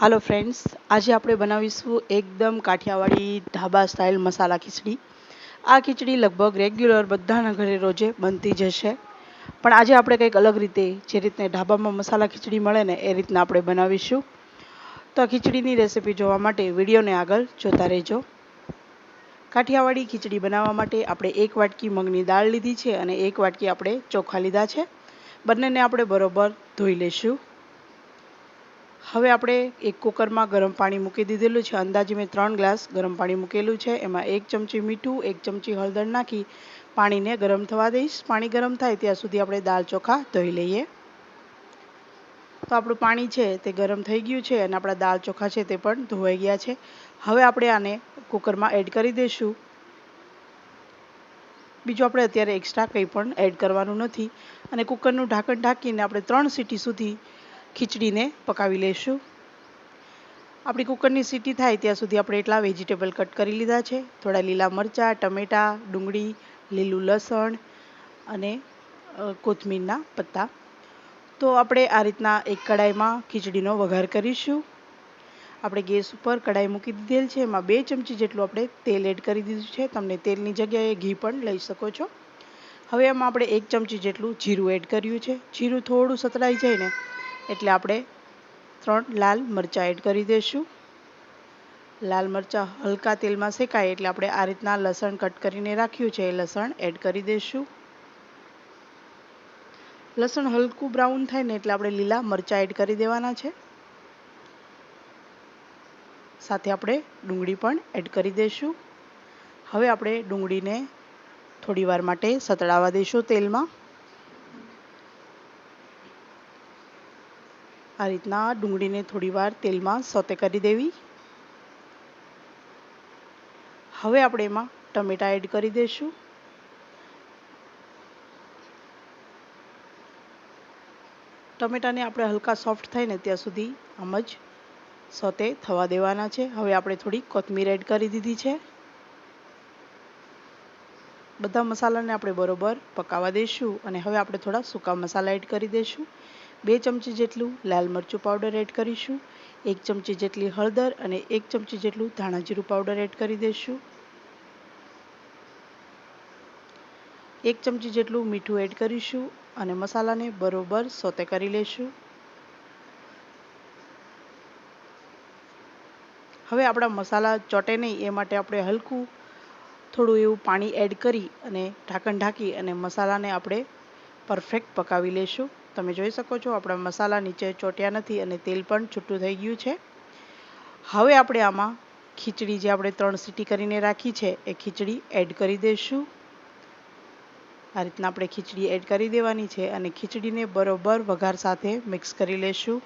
હાલો friends આજે આપણે બનાવીશું એકદમ કાઠિયાવાડી ઢાબા સ્ટાઇલ મસાલા ખીચડી. આ ખીચડી લગભગ રેગ્યુલર બધાના ઘરે રોજે બનતી જ હશે. પણ આજે આપણે કંઈક અલગ રીતે જે રીતને ઢાબામાં મસાલા ખીચડી મળે ને એ રીતના આપણે બનાવીશું. તો ખીચડીની રેસીપી જોવા માટે વિડીયોને આગળ જોતા રહેજો. કાઠિયાવાડી ખીચડી બનાવવા માટે આપણે એક વાટકી મગની દાળ લીધી છે અને એક વાટકી આપણે ચોખા લીધા છે. બંનેને આપણે બરોબર ધોઈ લઈશું હવે આપણે એક કુકરમાં ગરમ પાણી મૂકી દીધેલું છે. અંદાજે મેં ત્રણ ગ્લાસ ગરમ પાણી મૂકેલું છે. એમાં એક ચમચી મીઠું, એક ચમચી હળદર નાખી પાણીને ગરમ થવા દઈશ. પાણી ગરમ થાય ત્યાં સુધી આપણે દાળ ચોખા ધોઈ લઈએ. તો આપણું પાણી છે તે ગરમ થઈ ગયું છે અને આપણા દાળ ચોખા છે તે પણ ધોવાઈ ગયા છે. હવે આપણે આને કુકરમાં એડ કરી દઈશું. બીજું આપણે અત્યારે એક્સ્ટ્રા કંઈ પણ એડ કરવાનું નથી. અને કુકરનું ઢાંકણ ઢાંકીને આપણે ત્રણ સીટી સુધી ખીચડીને પકાવી લઈશું આપણી કુકરની સીટી થાય ત્યાં સુધી આપણે એટલા વેજીટેબલ કટ કરી લીધા છે. થોડા લીલા મરચાં, ટમેટાં, ડુંગળી, લીલું લસણ અને કોથમીરના પત્તા. તો આપણે આ રીતના એક કડાઈમાં ખીચડીનો વઘાર કરીશું. આપણે ગેસ ઉપર કડાઈ મૂકી દીધેલ છે. એમાં બે ચમચી જેટલું આપણે તેલ એડ કરી દીધું છે. તમને તેલની જગ્યાએ ઘી પણ લઈ શકો છો. હવે એમાં આપણે એક ચમચી જેટલું જીરું એડ કર્યું છે. જીરું થોડું સતળાઈ જાય ને એટલે આપણે ત્રણ લાલ મરચાં એડ કરી દઈશું. લાલ મરચાં હલકા તેલમાં શેકાય એટલે આપણે આ રીતના લસણ કટ કરીને રાખ્યું છે. એ લસણ એડ કરી દઈશું. લસણ હલકું બ્રાઉન થાય ને એટલે આપણે લીલા મરચાં એડ કરી દેવાના છે. સાથે આપણે ડુંગળી પણ એડ કરી દઈશું. હવે આપણે ડુંગળીને થોડી વાર માટે સતળાવા દઈશું તેલમાં. આ રીતના ડુંગળીને થોડીવાર તેલમાં સોતે કરી દેવી. હવે આપણે એમાં ટમેટા એડ કરી દઈશું ટમેટાને આપણે હલકા સોફ્ટ થાય ને ત્યાં સુધી આમ જ સોતે થવા દેવાના છે. હવે આપણે થોડી કોથમીર એડ કરી દીધી છે. બધા મસાલાને આપણે બરોબર પકાવવા દઈશું અને હવે આપણે થોડા સૂકા મસાલા એડ કરી દઈશું બે ચમચી જેટલું લાલ મરચું પાવડર એડ કરીશું, એક ચમચી જેટલી હળદર અને એક ચમચી જેટલું ધાણા જીરું પાવડર એડ કરી દઈશું. એક ચમચી જેટલું મીઠું એડ કરીશું અને મસાલાને બરોબર સોતે કરી લઈશું હવે આપણા મસાલા ચોટે નહીં, એ માટે આપણે હલકું થોડું એવું પાણી એડ કરી અને ઢાંકણ ઢાંકી અને મસાલાને આપણે પરફેક્ટ પકાવી લઈશું તમે જોઈ શકો છો, આપણા મસાલા નીચે ચોટ્યા નથી અને તેલ પણ છૂટું થઈ ગયું છે. હવે આપણે આમાં ખીચડી જે આપણે ત્રણ સીટી કરીને રાખી છે, એ ખીચડી એડ કરી દઈશું. આ રીતના આપણે ખીચડી એડ કરી દેવાની છે અને ખીચડીને બરોબર વઘાર સાથે મિક્સ કરી લેશું.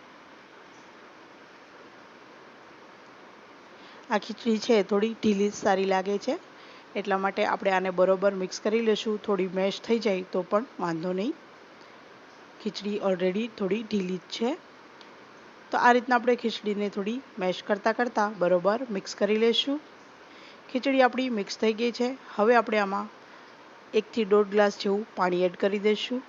આ ખીચડી છે, થોડી ઢીલી સારી લાગે છે, એટલા માટે આપણે આને બરોબર મિક્સ કરી લેશું. થોડી મેશ થઈ જાય તો પણ વાંધો નહીં. ખીચડી ઓલરેડી થોડી ઢીલી જ છે. તો આ રીતના આપણે ખીચડીને થોડી મેશ કરતાં કરતાં બરોબર મિક્સ કરી લઈશું. ખીચડી આપણી મિક્સ થઈ ગઈ છે. હવે આપણે આમાં એકથી દોઢ ગ્લાસ જેવું પાણી એડ કરી દઈશું.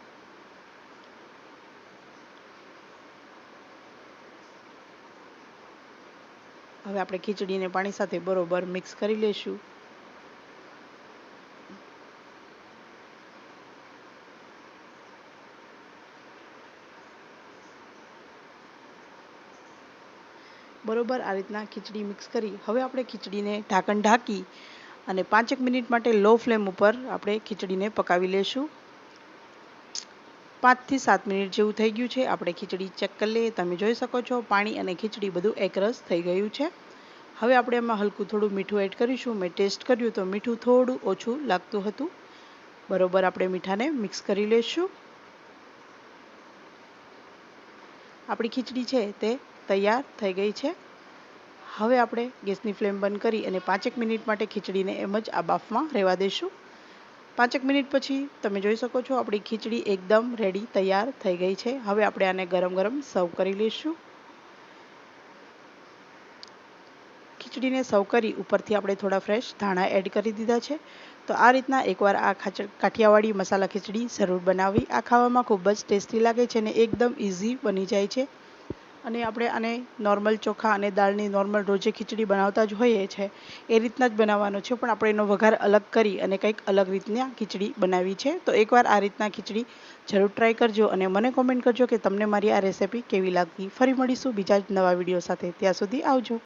હવે આપણે ખીચડીને પાણી સાથે બરોબર મિક્સ કરી લઈશું. બરોબર, આ રીતના ખીચડી મિક્સ કરી. હવે આપણે ખીચડીને ઢાંકણ ઢાંકી અને પાંચેક મિનિટ માટે લો ફ્લેમ ઉપર આપણે ખીચડીને પકાવી લેશું. પાંચથી સાત મિનિટ જેવું થઈ ગયું છે. આપણે ખીચડી ચેક કરી લઈએ. તમે જોઈ શકો છો, પાણી અને ખીચડી બધું એકરસ થઈ ગયું છે. હવે આપણે એમાં હલકું થોડું મીઠું એડ કરીશું. મેં ટેસ્ટ કર્યું તો મીઠું થોડું ઓછું લાગતું હતું. બરોબર, આપણે મીઠાને મિક્સ કરી લઈશું આપણી ખીચડી છે તે તૈયાર થઈ ગઈ છે. હવે આપણે ગેસની ફ્લેમ બંધ કરી અને પાંચેક મિનિટ માટે ખીચડીને એમ જ આ બાફમાં રહેવા દઈશું. પાંચેક મિનિટ પછી તમે જોઈ શકો છો આપણી ખીચડી એકદમ રેડી તૈયાર થઈ ગઈ છે. હવે આપણે આને ગરમ ગરમ સર્વ કરી લઈશું. ખીચડીને સર્વ કરી ઉપરથી આપણે થોડા ફ્રેશ ધાણા એડ કરી દીધા છે. તો આ રીતના એકવાર આ કાઠિયાવાડી મસાલા ખીચડી જરૂર બનાવી આ ખાવામાં ખૂબ જ ટેસ્ટી લાગે છે અને એકદમ ઇઝી બની જાય છે. અને આપણે આને નોર્મલ ચોખા અને દાળની નોર્મલ રોજે ખીચડી બનાવતા જ હોઈએ છે, એ રીતના જ બનાવવાનો છે, પણ આપણે એનો વઘાર અલગ કરી અને કંઈક અલગ રીતના ખીચડી બનાવી છે. તો એકવાર આ રીતના ખીચડી જરૂર ટ્રાય કરજો અને મને કોમેન્ટ કરજો કે તમને મારી આ રેસિપી કેવી લાગી. ફરી મળીશું બીજા જ નવા વીડિયો સાથે. ત્યાં સુધી આવજો.